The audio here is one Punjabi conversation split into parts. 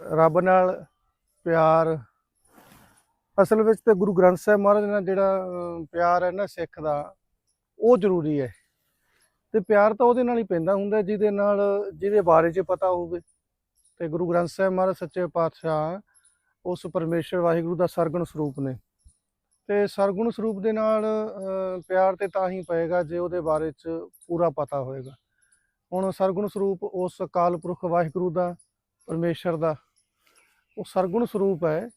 ਰੱਬ ਨਾਲ ਪਿਆਰ। ਅਸਲ ਵਿੱਚ ਤੇ ਗੁਰੂ ਗ੍ਰੰਥ ਸਾਹਿਬ ਮਹਾਰਾਜ ਨਾਲ ਜਿਹੜਾ ਪਿਆਰ ਹੈ ਨਾ ਸਿੱਖ ਦਾ, ਉਹ ਜ਼ਰੂਰੀ ਹੈ। ਤੇ ਪਿਆਰ ਤਾਂ ਉਹਦੇ ਨਾਲ ਹੀ ਪੈਂਦਾ ਹੁੰਦਾ ਜਿਹਦੇ ਨਾਲ, ਜਿਹਦੇ ਬਾਰੇ 'ਚ ਪਤਾ ਹੋਵੇ। ਤੇ ਗੁਰੂ ਗ੍ਰੰਥ ਸਾਹਿਬ ਮਹਾਰਾਜ ਸੱਚੇ ਪਾਤਸ਼ਾਹ ਉਸ ਪਰਮੇਸ਼ਰ ਵਾਹਿਗੁਰੂ ਦਾ ਸਰਗੁਣ ਸਰੂਪ ਨੇ। ਤੇ ਸਰਗੁਣ ਸਰੂਪ ਦੇ ਨਾਲ ਪਿਆਰ ਤੇ ਤਾਂ ਹੀ ਪਏਗਾ ਜੇ ਉਹਦੇ ਬਾਰੇ 'ਚ ਪੂਰਾ ਪਤਾ ਹੋਏਗਾ। ਹੁਣ ਸਰਗੁਣ ਸਰੂਪ ਉਸ ਅਕਾਲ ਪੁਰਖ ਵਾਹਿਗੁਰੂ ਦਾ ਪਰਮੇਸ਼ਰ ਦਾ ਉਹ ਸਰਗੁਣ ਸਰੂਪ ਹੈ।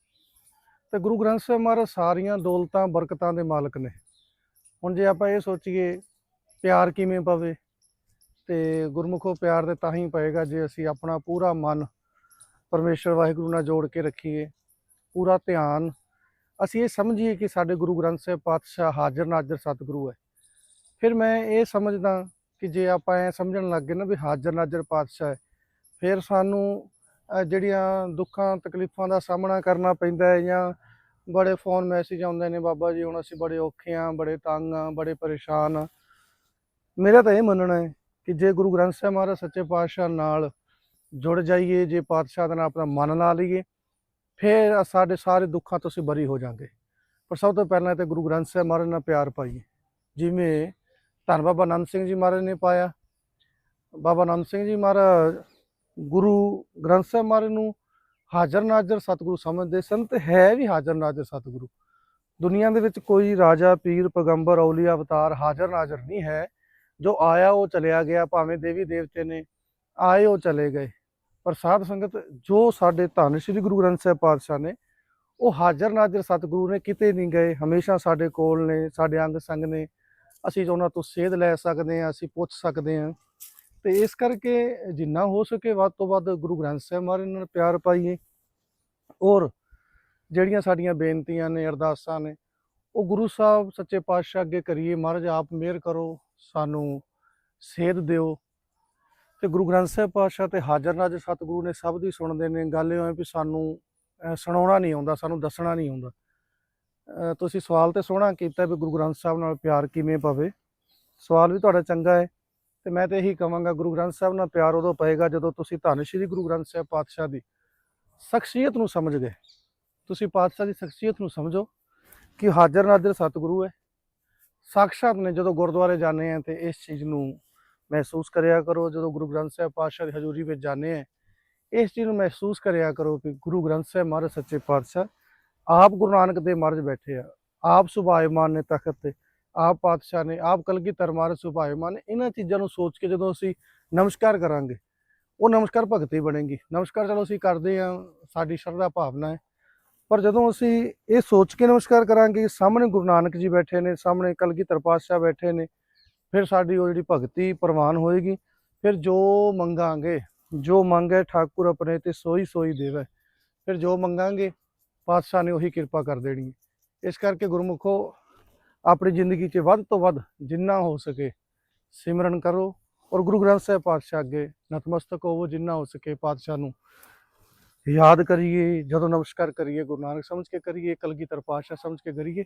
ਤੇ ਗੁਰੂ ਗ੍ਰੰਥ ਸਾਹਿਬ ਮਹਾਰਾਜ ਸਾਰੀਆਂ ਦੌਲਤਾਂ, ਬਰਕਤਾਂ ਦੇ ਮਾਲਕ ਨੇ। ਹੁਣ ਜੇ ਆਪਾਂ ਇਹ ਸੋਚੀਏ, ਪਿਆਰ ਕਿਵੇਂ ਪਵੇ ਤੇ ਗੁਰਮੁਖੋ ਪਿਆਰ ਤੇ ਤਾਂ ਹੀ ਪਏਗਾ ਜੇ ਅਸੀਂ ਆਪਣਾ ਪੂਰਾ ਮਨ ਪਰਮੇਸ਼ਰ ਵਾਹਿਗੁਰੂ ਨਾਲ ਜੋੜ ਕੇ ਰੱਖੀਏ, ਪੂਰਾ ਧਿਆਨ। ਅਸੀਂ ਇਹ ਸਮਝੀਏ ਕਿ ਸਾਡੇ ਗੁਰੂ ਗ੍ਰੰਥ ਸਾਹਿਬ ਪਾਤਸ਼ਾਹ ਹਾਜ਼ਰ ਨਾਜ਼ਰ ਸਤਿਗੁਰੂ ਹੈ। ਫਿਰ ਮੈਂ ਇਹ ਸਮਝਦਾ ਕਿ ਜੇ ਆਪਾਂ ਐ ਸਮਝਣ ਲੱਗ ਗਏ ਨਾ ਵੀ ਹਾਜ਼ਰ ਨਾਜ਼ਰ ਪਾਤਸ਼ਾਹ ਹੈ, ਫਿਰ ਸਾਨੂੰ ਜਿਹੜੀਆਂ ਦੁੱਖਾਂ, ਤਕਲੀਫਾਂ ਦਾ ਸਾਹਮਣਾ ਕਰਨਾ ਪੈਂਦਾ ਹੈ ਜਾਂ ਬੜੇ ਫੋਨ ਮੈਸੇਜ ਆਉਂਦੇ ਨੇ, ਬਾਬਾ ਜੀ, ਹੁਣ ਅਸੀਂ ਬੜੇ ਔਖੇ ਆ, ਬੜੇ ਤੰਗ ਆ, ਬੜੇ ਪਰੇਸ਼ਾਨ ਆ। ਮੇਰਾ ਤਾਂ ਇਹ ਮੰਨਣਾ ਹੈ ਕਿ ਜੇ ਗੁਰੂ ਗ੍ਰੰਥ ਸਾਹਿਬ ਮਹਾਰਾਜ ਸੱਚੇ ਪਾਤਸ਼ਾਹ ਨਾਲ ਜੁੜ ਜਾਈਏ, ਜੇ ਪਾਤਸ਼ਾਹ ਦੇ ਨਾਲ ਆਪਣਾ ਮਨ ਲਾ ਲਈਏ, ਫਿਰ ਸਾਡੇ ਸਾਰੇ ਦੁੱਖਾਂ ਤੋਂ ਅਸੀਂ ਬਰੀ ਹੋ ਜਾਾਂਗੇ। ਪਰ ਸਭ ਤੋਂ ਪਹਿਲਾਂ ਤੇ ਗੁਰੂ ਗ੍ਰੰਥ ਸਾਹਿਬ ਮਹਾਰਾਜ ਨਾਲ ਪਿਆਰ ਪਾਈਏ। ਜਿਵੇਂ ਧੰਨ ਬਾਬਾ ਆਨੰਦ ਸਿੰਘ ਜੀ ਮਹਾਰਾਜ ਨੇ ਪਾਇਆ। ਬਾਬਾ ਨੰਦ ਸਿੰਘ ਜੀ ਮਹਾਰਾਜ ਗੁਰੂ ਗ੍ਰੰਥ ਸਾਹਿਬ ਮਹਾਰਾਜ ਨੂੰ ਹਾਜ਼ਰ ਨਾਜ਼ਰ ਸਤਿਗੁਰੂ ਸਮਝਦੇ ਸਨ ਤੇ ਹੈ ਵੀ ਹਾਜ਼ਰ ਨਾਜ਼ਰ ਸਤਿਗੁਰੂ। ਦੁਨੀਆ ਦੇ ਵਿੱਚ ਕੋਈ ਰਾਜਾ, ਪੀਰ, ਪੈਗੰਬਰ ਔਲੀਆ ਅਵਤਾਰ ਹਾਜ਼ਰ ਨਾਜ਼ਰ ਨਹੀਂ ਹੈ। ਜੋ ਆਇਆ ਉਹ ਚਲਿਆ ਗਿਆ, ਭਾਵੇਂ ਦੇਵੀ ਦੇਵਤੇ ਨੇ ਆਏ ਉਹ ਚਲੇ ਗਏ। ਪਰ ਸਾਧ ਸੰਗਤ ਜੋ ਸਾਡੇ ਧੰਨ ਸ੍ਰੀ ਗੁਰੂ ਗ੍ਰੰਥ ਸਾਹਿਬ ਪਾਤਸ਼ਾਹ ਨੇ, ਉਹ ਹਾਜ਼ਰ ਨਾਜ਼ਰ ਸਤਿਗੁਰੂ ਨੇ ਕਿਤੇ ਨਹੀਂ ਗਏ। ਹਮੇਸ਼ਾ ਸਾਡੇ ਕੋਲ ਨੇ, ਸਾਡੇ ਅੰਗ ਸੰਗ ਨੇ। ਅਸੀਂ ਉਹਨਾਂ ਤੋਂ ਸੇਧ ਲੈ ਸਕਦੇ ਹਾਂ, ਅਸੀਂ ਪੁੱਛ ਸਕਦੇ ਹਾਂ। ਤੇ ਇਸ ਕਰਕੇ ਜਿੰਨਾ ਹੋ ਸਕੇ ਵੱਧ ਤੋਂ ਵੱਧ ਗੁਰੂ ਗ੍ਰੰਥ ਸਾਹਿਬ ਮਹਾਰਾਜ ਨਾਲ ਪਿਆਰ ਪਾਈਏ। ਔਰ ਜਿਹੜੀਆਂ ਸਾਡੀਆਂ ਬੇਨਤੀਆਂ ਨੇ, ਅਰਦਾਸਾਂ ਨੇ, ਉਹ ਗੁਰੂ ਸਾਹਿਬ ਸੱਚੇ ਪਾਤਸ਼ਾਹ ਅੱਗੇ ਕਰੀਏ। ਮਹਾਰਾਜ, ਆਪ ਮਿਹਰ ਕਰੋ, ਸਾਨੂੰ ਸੇਧ ਦਿਓ। ਤੇ ਗੁਰੂ ਗ੍ਰੰਥ ਸਾਹਿਬ ਪਾਤਸ਼ਾਹ ਤੇ ਹਾਜ਼ਰ ਨਾਜ਼ਰ ਸਤਿਗੁਰੂ ਨੇ ਸਭ ਦੀ ਸੁਣਦੇ ਨੇ। ਗੱਲ ਇਹ ਹੋਏ ਵੀ ਸਾਨੂੰ ਸੁਣਾਉਣਾ ਨਹੀਂ ਆਉਂਦਾ, ਸਾਨੂੰ ਦੱਸਣਾ ਨਹੀਂ ਆਉਂਦਾ। ਤੁਸੀਂ ਸਵਾਲ ਤੇ ਸੋਹਣਾ ਕੀਤਾ ਵੀ ਗੁਰੂ ਗ੍ਰੰਥ ਸਾਹਿਬ ਨਾਲ ਪਿਆਰ ਕਿਵੇਂ ਪਵੇ। ਸਵਾਲ ਵੀ ਤੁਹਾਡਾ ਚੰਗਾ ਹੈ। ਤੇ ਮੈਂ ਤੇ ਇਹੀ ਕਹਾਂਗਾ ਗੁਰੂ ਗ੍ਰੰਥ ਸਾਹਿਬ ਨਾਲ ਪਿਆਰ ਉਦੋਂ ਪਏਗਾ ਜਦੋਂ ਤੁਸੀਂ ਧੰਨ ਸ਼੍ਰੀ ਗੁਰੂ ਗ੍ਰੰਥ ਸਾਹਿਬ ਪਾਤਸ਼ਾਹ ਦੀ ਸ਼ਖਸੀਅਤ ਨੂੰ ਸਮਝ ਗਏ। ਤੁਸੀਂ ਪਾਤਸ਼ਾਹ ਦੀ ਸ਼ਖਸੀਅਤ ਨੂੰ ਸਮਝੋ ਕਿ ਹਾਜ਼ਰ ਨਾਜ਼ਰ ਸਤਿਗੁਰੂ ਹੈ। ਸਾਖਸ਼ਾਤ ਨੇ ਜਦੋਂ ਗੁਰਦੁਆਰੇ ਜਾਂਦੇ ਆ ਤੇ ਇਸ ਚੀਜ਼ ਨੂੰ ਮਹਿਸੂਸ ਕਰਿਆ ਕਰੋ, ਜਦੋਂ ਗੁਰੂ ਗ੍ਰੰਥ ਸਾਹਿਬ ਪਾਤਸ਼ਾਹ ਦੀ ਹਜ਼ੂਰੀ ਵਿੱਚ ਜਾਂਦੇ ਆ ਇਸ ਚੀਜ਼ ਨੂੰ ਮਹਿਸੂਸ ਕਰਿਆ ਕਰੋ ਕਿ ਗੁਰੂ ਗ੍ਰੰਥ ਸਾਹਿਬ ਮਹਾਰਾਜ ਸੱਚੇ ਪਾਤਸ਼ਾਹ ਆਪ ਗੁਰੂ ਨਾਨਕ ਦੇ ਮਰਜ ਬੈਠੇ ਆ, ਆਪ ਸੁਭਾਇਮਾਨ ਨੇ ਤਖਤ ਤੇ ਆਪ ਪਾਤਸ਼ਾਹ ਨੇ, ਆਪ ਕਲਗੀਧਰ ਮਹਾਰਾਜ ਸੁਭਾਇਮਾਨ ਇਹਨਾਂ ਚੀਜ਼ਾਂ ਨੂੰ ਸੋਚ ਕੇ ਜਦੋਂ ਅਸੀਂ ਨਮਸਕਾਰ ਕਰਾਂਗੇ, ਉਹ ਨਮਸਕਾਰ ਭਗਤੀ ਬਣੇਗੀ। ਨਮਸਕਾਰ ਚਲੋ ਅਸੀਂ ਕਰਦੇ ਆ ਸਾਡੀ ਸ਼ਰਧਾ ਭਾਵਨਾ ਹੈ। ਪਰ ਜਦੋਂ ਅਸੀਂ ਇਹ ਸੋਚ ਕੇ ਨਮਸਕਾਰ ਕਰਾਂਗੇ ਸਾਹਮਣੇ ਗੁਰੂ ਨਾਨਕ ਜੀ ਬੈਠੇ ਨੇ, ਸਾਹਮਣੇ ਕਲਗੀਧਰ ਪਾਤਸ਼ਾਹ ਬੈਠੇ ਨੇ, ਫਿਰ ਸਾਡੀ ਉਹ ਜਿਹੜੀ ਭਗਤੀ ਪ੍ਰਵਾਨ ਹੋਏਗੀ, ਫਿਰ ਜੋ ਮੰਗਾਂਗੇ, ਜੋ ਮੰਗੇ ਠਾਕੁਰ ਆਪਣੇ ਤੇ ਸੋਈ ਸੋਈ ਦੇਵੇ, ਫਿਰ ਜੋ ਮੰਗਾਂਗੇ, ਪਾਤਸ਼ਾਹ ਨੇ ਉਹੀ ਕਿਰਪਾ ਕਰ ਦੇਣੀ ਇਸ ਕਰਕੇ ਗੁਰਮੁਖੋ ਆਪਣੀ ਜ਼ਿੰਦਗੀ 'ਚ ਵੱਧ ਤੋਂ ਵੱਧ ਜਿੰਨਾ ਹੋ ਸਕੇ ਸਿਮਰਨ ਕਰੋ ਔਰ ਗੁਰੂ ਗ੍ਰੰਥ ਸਾਹਿਬ ਪਾਤਸ਼ਾਹ ਅੱਗੇ ਨਤਮਸਤਕ ਹੋਵੋ, ਜਿੰਨਾ ਹੋ ਸਕੇ ਪਾਤਸ਼ਾਹ ਨੂੰ ਯਾਦ ਕਰੀਏ, ਜਦੋਂ ਨਮਸਕਾਰ ਕਰੀਏ, ਗੁਰੂ ਨਾਨਕ ਸਮਝ ਕੇ ਕਰੀਏ, ਕਲਗੀਧਰ ਪਾਤਸ਼ਾਹ ਸਮਝ ਕੇ ਕਰੀਏ,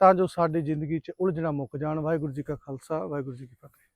ਤਾਂ ਜੋ ਸਾਡੀ ਜ਼ਿੰਦਗੀ 'ਚ ਉਲਝਣਾ ਮੁੱਕ ਜਾਣ। ਵਾਹਿਗੁਰੂ ਜੀ ਕਾ ਖਾਲਸਾ, ਵਾਹਿਗੁਰੂ ਜੀ ਕੀ ਫਤਿਹ।